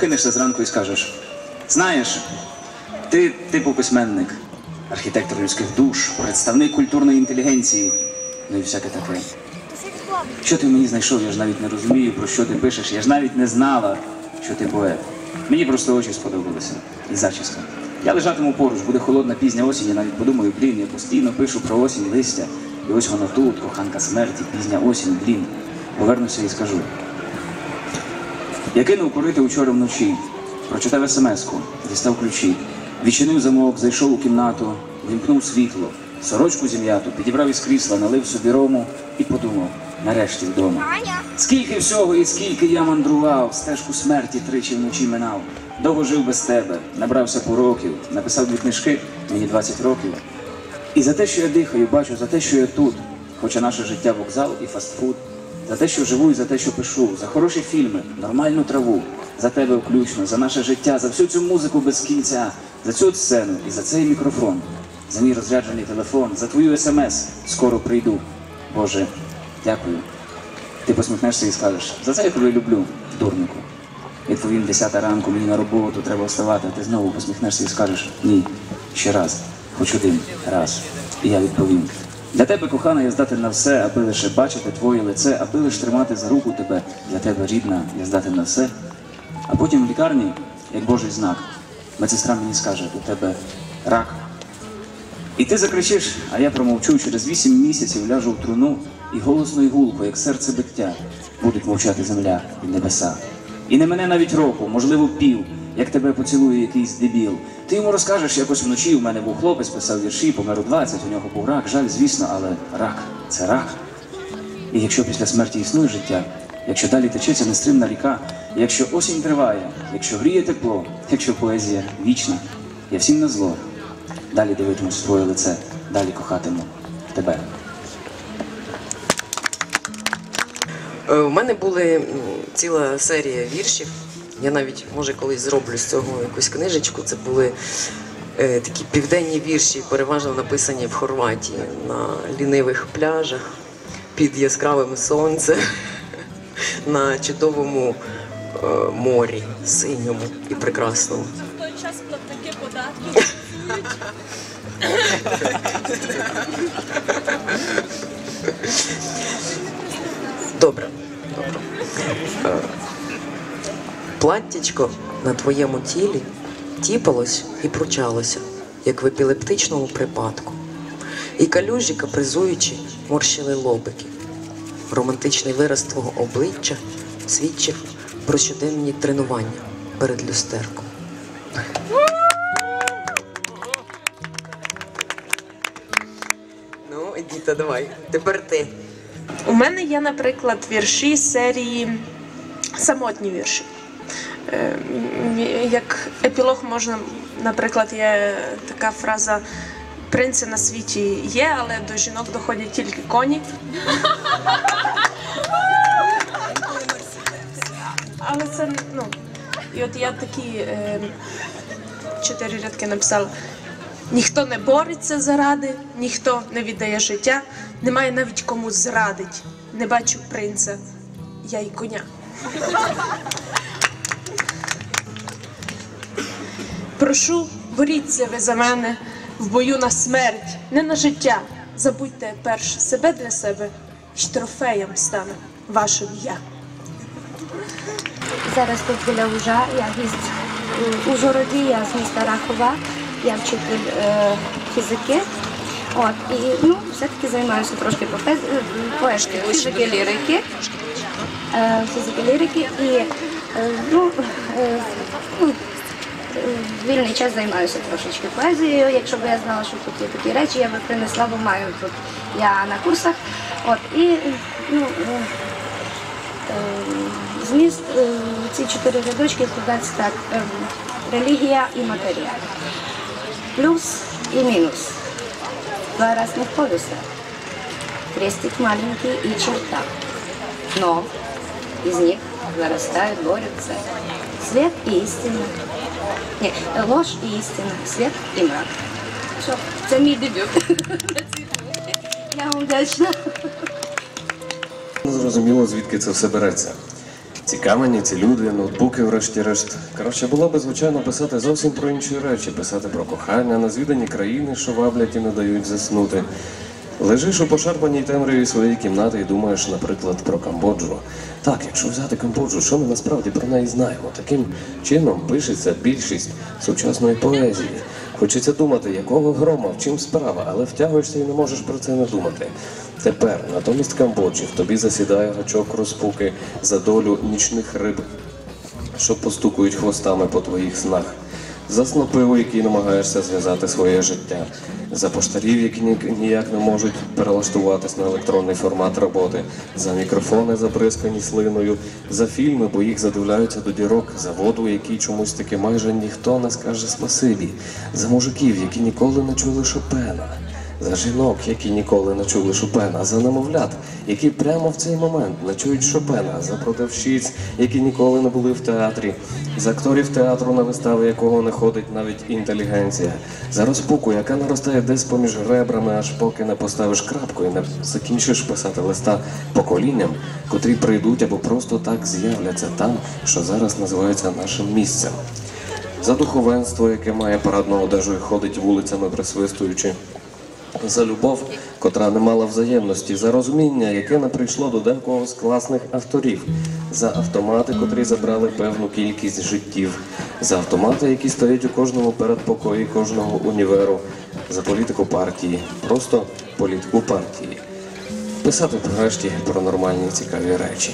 прокинешся зранку і скажеш: знаєш, ти типу письменник, архітектор людських душ, представник культурної інтелігенції, ну і всяке таке. Що ти мені знайшов, я ж навіть не розумію, про що ти пишеш. Я ж навіть не знала, що ти поет. Мені просто очі сподобалися. І зачіска. Я лежатиму поруч, буде холодна пізня осінь, я навіть подумаю, блін, я постійно пишу про осінь листя. І ось воно тут, коханка смерті, пізня осінь, блін. Повернуся і скажу. Я кинув курити учора вночі, прочитав смс-ку, дістав ключі, відчинив замок, зайшов у кімнату, вімкнув світло, сорочку зім'яту, підібрав із крісла, налив собі рому і подумав, нарешті вдома. Скільки всього і скільки я мандрував, стежку смерті тричі вночі минав. Довго жив без тебе, набрався пороків, написав дві книжки, мені 20 років. І за те, що я дихаю, бачу, за те, що я тут, хоча наше життя вокзал і фастфуд, за те, що живу і за те, що пишу, за хороші фільми, нормальну траву, за тебе включно, за наше життя, за всю цю музику без кінця, за цю сцену і за цей мікрофон, за мій розряджений телефон, за твою смс, скоро прийду. Боже, дякую. Ти посміхнешся і скажеш, за це я тебе люблю, дурнику. Відповім 10 ранку, мені на роботу треба вставати, а ти знову посміхнешся і скажеш ні, ще раз, хоч один раз. І я відповім. Для тебе, кохана, я здатен на все, аби лише бачити твоє лице, аби лише тримати за руку тебе. Для тебе рідна, я здатен на все. А потім в лікарні, як Божий знак, медсестра мені скаже, у тебе рак. І ти закричиш, а я промовчу через вісім місяців ляжу в труну, і голосно і гулко, як серце биття, будуть мовчати земля і небеса. І не мене навіть року, можливо, пів, як тебе поцілує якийсь дебіл. Ти йому розкажеш, якось вночі у мене був хлопець, писав вірші, помер у 20, у нього був рак. Жаль, звісно, але рак це рак. І якщо після смерті існує життя, якщо далі течеться нестримна ріка, якщо осінь триває, якщо гріє тепло, якщо поезія вічна, я всім на зло. Далі дивитимусь в твоє лице, далі кохатиму тебе. Е, У мене були ціла серія віршів. Я навіть, може, колись зроблю з цього якусь книжечку. Це були е, такі південні вірші, переважно написані в Хорватії на лінивих пляжах під яскравим сонцем, на чудовому е, морі, синьому і прекрасному. В той час платники податків Платтячко на твоєму тілі тіпалось і пручалося, як в епілептичному припадку. І калюжі, капризуючи, морщили лобики. Романтичний вираз твого обличчя свідчив про щоденні тренування перед люстерком. Ну, Діта, давай. Тепер ти. У мене є, наприклад, вірші з серії самотні вірші. Е, Як епілог можна, наприклад, є така фраза Принци на світі є, але до жінок доходять тільки коні. Але це ну. І от я такі е, чотири рядки написала. Ніхто не бореться заради, ніхто не віддає життя, немає навіть кому зрадить. Не бачу принца, я й коня. Прошу, боріться ви за мене в бою на смерть, не на життя. Забудьте перш себе для себе, і трофеєм стане ваше я. Зараз тут біля Ужа, я гість у Ужгороді, я з міста Рахова, я вчитель е, фізики. От, і ну, все-таки займаюся трошки по е, поешки, фізики лірики. Е, фізики лірики і е, ну, е, ну, вільний час займаюся трошечки поезією. Якщо б я знала, що тут є такі речі, я би принесла, бо маю тут я на курсах. От, і ну, е, Ем, Зміст е, ці чотири рядочки складаються так: релігія і матерія. Плюс і мінус. Два разных полюса. Крестик маленький и черта. Но из них вырастают, борются свет и истина. Ні, ложь і істина, свет і мрак. Що, це мій дебют. Я вам вдячна. Зрозуміло, звідки це все береться. Ці камені, ці люди, ноутбуки, врешті-решт. Коротше, було би звичайно писати зовсім про інші речі, писати про кохання, назвідані країни, що ваблять і не дають заснути. Лежиш у пошарпаній темряві своєї кімнати і думаєш, наприклад, про Камбоджу. Так, якщо взяти Камбоджу, що ми насправді про неї знаємо? Таким чином пишеться більшість сучасної поезії. Хочеться думати, якого грома, в чим справа, але втягуєшся і не можеш про це не думати. Тепер, натомість Камбоджі, в тобі засідає гачок розпуки за долю нічних риб, що постукують хвостами по твоїх снах. За снопи, у які намагаєшся зв'язати своє життя, за поштарів, які ні- ніяк не можуть перелаштуватись на електронний формат роботи, за мікрофони, забризкані слиною, за фільми, бо їх задивляються до дірок, за воду, якій чомусь таки майже ніхто не скаже спасибі, за мужиків, які ніколи не чули Шопена. За жінок, які ніколи не чули Шопена, за немовлят, які прямо в цей момент не чують Шопена, за продавщиць, які ніколи не були в театрі, за акторів театру, на вистави якого не ходить навіть інтелігенція, за розпуку, яка наростає десь поміж ребрами, аж поки не поставиш крапку і не закінчиш писати листа поколінням, котрі прийдуть або просто так з'являться там, що зараз називається нашим місцем. За духовенство, яке має парадну одежу і ходить вулицями присвистуючи за любов, котра не мала взаємності, за розуміння, яке не прийшло до декого з класних авторів, за автомати, котрі забрали певну кількість життів, за автомати, які стоять у кожному передпокої кожного універу, за політику партії, просто політику партії. Писати врешті про нормальні цікаві речі.